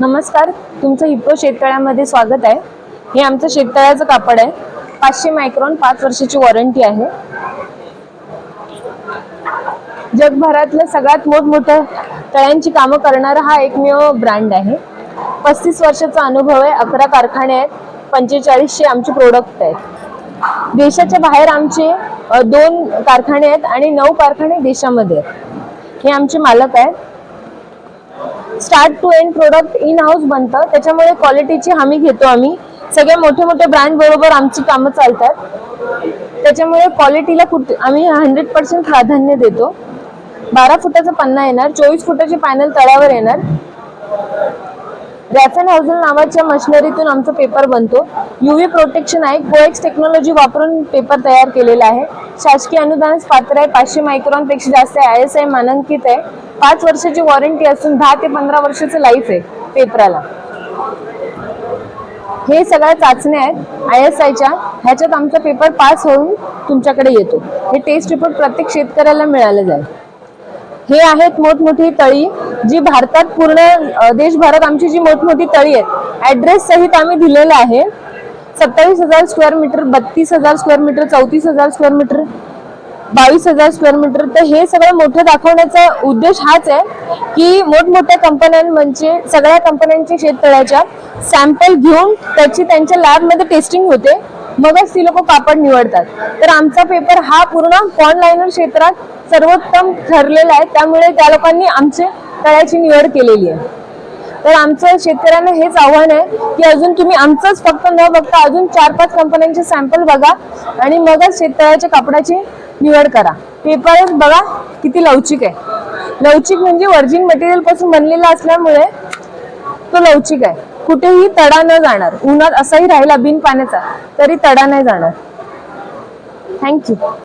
नमस्कार तुमचं हिप्पो शेततळ्यामध्ये स्वागत आहे. हे आमचं शेततळ्याचं कापड आहे. पाचशे मायक्रॉन पाच वर्षाची वॉरंटी आहे. जगभरातलं सगळ्यात मोठमोठं तळ्यांची कामं करणारा हा एकमेव ब्रँड आहे. पस्तीस वर्षाचा अनुभव आहे. अकरा कारखाने आहेत. पंचेचाळीसशे आमचे प्रोडक्ट आहेत. देशाच्या बाहेर आमचे दोन कारखाने आहेत आणि नऊ कारखाने देशामध्ये आहेत. हे आमचे मालक आहेत. Start to end product in house बनतं. त्याच्यामुळे क्वालिटीची हमी घेतो आम्ही. सगळे मोठे मोठे ब्रँड बरोबर आमची कामं चालतात. त्याच्यामुळे क्वालिटीला कुठे आम्ही हंड्रेड पर्सेंट प्राधान्य देतो. बारा फुटाचा पन्ना येणार चोवीस फुटाचे पॅनल तळावर येणार. रॅफन हाऊझल नावाच्या मशिनरीतून आमचा पेपर बनतो. युव्ही प्रोटेक्शन आहे. कोएक्स टेक्नॉलॉजी वापरून पेपर तयार केलेला आहे. शासकीय अनुदानास पात्र आहे. पाचशे मायक्रॉनपेक्षा जास्त आहे आय एस आय मानांकित आहे. पाच वर्षाची वॉरंटी असून दहा ते पंधरा वर्षाचं लाईफ आहे पेपराला. हे सगळ्या चाचण्या आहेत आय एस आयच्या. ह्याच्यात आमचा पेपर पास होऊन तुमच्याकडे येतो. हे टेस्ट रिपोर्ट प्रत्येक शेतकऱ्याला मिळालं जाईल. हे आहेत मोठमोठी तळी जी भारतात पूर्ण देशभरात आमची जी मोठमोठी तळी आहेत ॲड्रेस सहित आम्ही दिलेलं आहे. सत्तावीस हजार स्क्वेअर मीटर बत्तीस हजार स्क्वेअर मीटर चौतीस हजार स्क्वेअर मीटर बावीस हजार स्क्वेअर मीटर तर हे सगळं मोठं दाखवण्याचा उद्देश हाच आहे की मोठमोठ्या कंपन्यां म्हणजे सगळ्या कंपन्यांच्या शेततळ्याच्या सॅम्पल घेऊन त्याची त्यांच्या लॅबमध्ये टेस्टिंग होते. मगच ती लोक कापड निवडतात. तर आमचा पेपर हा पूर्ण पॉन क्षेत्रात सर्वोत्तम ठरलेला आहे. त्यामुळे त्या लोकांनी आमचे तळ्याची निवड केलेली आहे. तर आमचं शेतकऱ्यांना हेच आव्हान आहे की अजून तुम्ही आमचंच फक्त न बघता अजून चार पाच कंपन्यांचे सॅम्पल बघा आणि मगच शेततळ्याच्या कापडाची निवड करा. पेपरच बघा किती लवचिक आहे. लवचिक म्हणजे व्हर्जिन मटेरियलपासून बनलेला असल्यामुळे तो लवचिक आहे. कुठेही तडा न जाणार. उन्हात असाही राहिला बिन पाण्याचा तरी तडा नाही जाणार. थँक्यू